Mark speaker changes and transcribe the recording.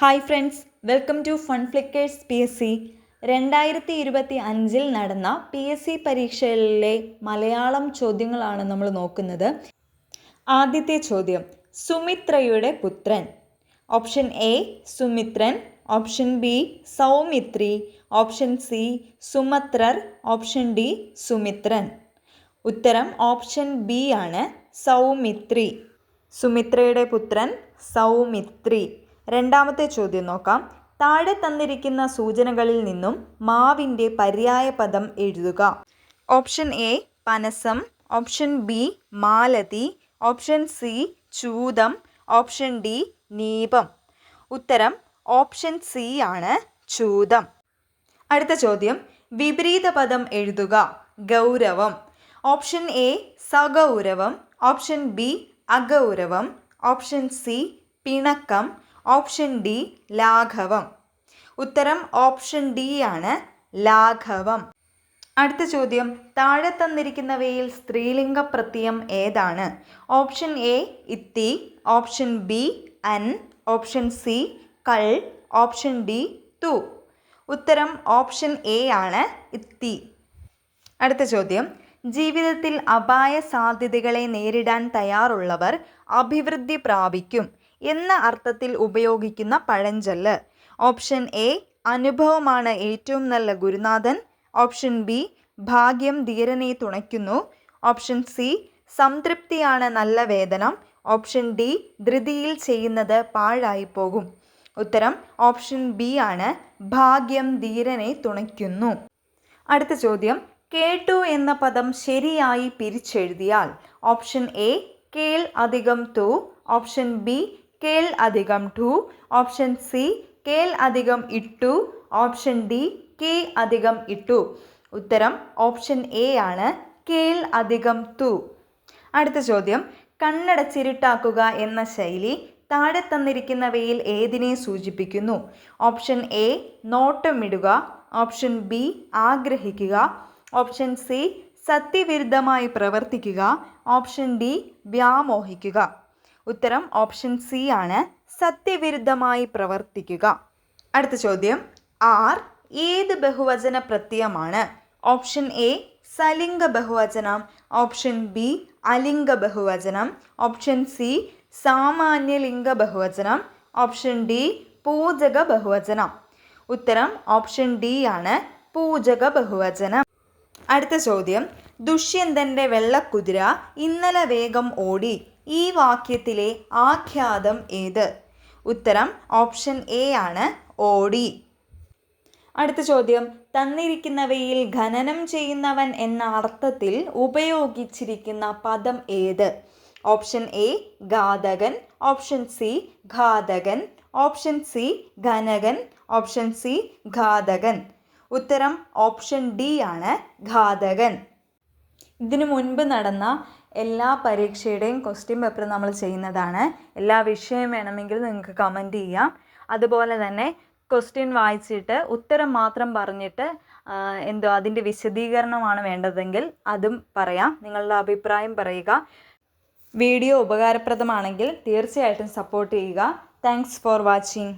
Speaker 1: Hi friends welcome to fun flickers P S C. രണ്ടായിരത്തി ഇരുപത്തി അഞ്ചിൽ നടന്ന പി എസ് സി പരീക്ഷകളിലെ മലയാളം ചോദ്യങ്ങളാണ് നമ്മൾ നോക്കുന്നത്. ആദ്യത്തെ ചോദ്യം സുമിത്രയുടെ പുത്രൻ. Option A Sumithran. Option B Saumitri. Option C സുമത്രർ. Option D Sumithran. ഉത്തരം ഓപ്ഷൻ ബി ആണ് സൗമിത്രി. സുമിത്രയുടെ പുത്രൻ സൗമിത്രി. രണ്ടാമത്തെ ചോദ്യം നോക്കാം. താഴെ തന്നിരിക്കുന്ന സൂചനകളിൽ നിന്നും മാവിന്റെ പര്യായ പദം എഴുതുക. ഓപ്ഷൻ എ പനസം. ഓപ്ഷൻ ബി മാലതി. ഓപ്ഷൻ സി ചൂതം. ഓപ്ഷൻ ഡി നീപം. ഉത്തരം ഓപ്ഷൻ സി ആണ് ചൂതം. അടുത്ത ചോദ്യം. വിപരീത പദം എഴുതുക. ഗൗരവം. ഓപ്ഷൻ എ സഗൗരവം. ഓപ്ഷൻ ബി അഗൗരവം. ഓപ്ഷൻ സി പിണക്കം. ഓപ്ഷൻ ഡി ലാഘവം. ഉത്തരം ഓപ്ഷൻ ഡി ആണ് ലാഘവം. അടുത്ത ചോദ്യം താഴെ തന്നിരിക്കുന്നവയിൽ സ്ത്രീലിംഗ പ്രത്യയം ഏതാണ്? ഓപ്ഷൻ എ ഇത്തി. ഓപ്ഷൻ ബി അൻ. ഓപ്ഷൻ സി കൾ. ഓപ്ഷൻ ഡി തു. ഉത്തരം ഓപ്ഷൻ എ ആണ് ഇത്തി. അടുത്ത ചോദ്യം ജീവിതത്തിൽ അപായ സാധ്യതകളെ നേരിടാൻ തയ്യാറുള്ളവർ അഭിവൃദ്ധി പ്രാപിക്കും. എന്ന അർത്ഥത്തിൽ ഉപയോഗിക്കുന്ന പഴഞ്ചൊല്ല്. ഓപ്ഷൻ എ അനുഭവമാണ് ഏറ്റവും നല്ല ഗുരുനാഥൻ. ഓപ്ഷൻ ബി ഭാഗ്യം ധീരനെ തുണയ്ക്കുന്നു. ഓപ്ഷൻ സി സംതൃപ്തിയാണ് നല്ല വേതനം. ഓപ്ഷൻ ഡി ധൃതിയിൽ ചെയ്യുന്നത് പാഴായി പോകും ഉത്തരം ഓപ്ഷൻ ബി ആണ് ഭാഗ്യം ധീരനെ തുണയ്ക്കുന്നു. അടുത്ത ചോദ്യം കേട്ടു എന്ന പദം ശരിയായി പിരിച്ചെഴുതിയാൽ. ഓപ്ഷൻ എ കേൾ അധികം തു. ഓപ്ഷൻ ബി കേൾ അധികം ടു ഓപ്ഷൻ സി കേൾ അധികം ഇട്ടു ഓപ്ഷൻ ഡി കെ അധികം ഇട്ടു. ഉത്തരം ഓപ്ഷൻ എ ആണ് കേൾ അധികം തു അടുത്ത ചോദ്യം കണ്ണടച്ചിരുട്ടാക്കുക എന്ന ശൈലി താഴെ തന്നിരിക്കുന്നവയിൽ ഏതിനെ സൂചിപ്പിക്കുന്നു? ഓപ്ഷൻ എ നോട്ടമിടുക. ഓപ്ഷൻ ബി ആഗ്രഹിക്കുക. ഓപ്ഷൻ സി സത്യവിരുദ്ധമായി പ്രവർത്തിക്കുക. ഓപ്ഷൻ ഡി വ്യാമോഹിക്കുക. ഉത്തരം ഓപ്ഷൻ സി ആണ്. സത്യവിരുദ്ധമായി പ്രവർത്തിക്കുക. അടുത്ത ചോദ്യം. ആർ ഏത് ബഹുവചന പ്രത്യയമാണ്? ഓപ്ഷൻ എ സലിംഗ ബഹുവചനം. ഓപ്ഷൻ ബി അലിംഗ ബഹുവചനം. ഓപ്ഷൻ സി സാമാന്യലിംഗ ബഹുവചനം. ഓപ്ഷൻ ഡി പൂജക ബഹുവചനം. ഉത്തരം ഓപ്ഷൻ ഡി ആണ്. പൂജക ബഹുവചനം. അടുത്ത ചോദ്യം. ദുഷ്യന്തന്റെ വെള്ളക്കുതിര ഇന്നലെ വേഗം ഓടി. ഈ വാക്യത്തിലെ ആഖ്യാതം ഏത്? ഉത്തരം ഓപ്ഷൻ എ ആണ് ഓടി. അടുത്ത ചോദ്യം. തന്നിരിക്കുന്നവയിൽ ഖനനം ചെയ്യുന്നവൻ എന്ന അർത്ഥത്തിൽ ഉപയോഗിച്ചിരിക്കുന്ന പദം ഏത്? ഓപ്ഷൻ എ ഘാതകൻ. ഓപ്ഷൻ സി ഘാതകൻ. ഓപ്ഷൻ സി ഘനകൻ ഓപ്ഷൻ സി ഘാതകൻ. ഉത്തരം ഓപ്ഷൻ ഡി ആണ് ഘാതകൻ. ഇതിനു മുൻപ് നടന്ന എല്ലാ പരീക്ഷയുടെയും ക്വസ്റ്റ്യൻ പേപ്പർ നമ്മൾ ചെയ്യുന്നതാണ്. എല്ലാ വിഷയം വേണമെങ്കിൽ നിങ്ങൾക്ക് കമന്റ് ചെയ്യാം. അതുപോലെ തന്നെ ക്വസ്റ്റ്യൻ വായിച്ചിട്ട് ഉത്തരം മാത്രം പറഞ്ഞിട്ട് എന്തോ അതിന്റെ വിശദീകരണമാണ് വേണ്ടതെങ്കിൽ അതും പറയാം. നിങ്ങളുടെ അഭിപ്രായം പറയുക. വീഡിയോ ഉപകാരപ്രദമാണെങ്കിൽ തീർച്ചയായിട്ടും സപ്പോർട്ട് ചെയ്യുക. Thanks for watching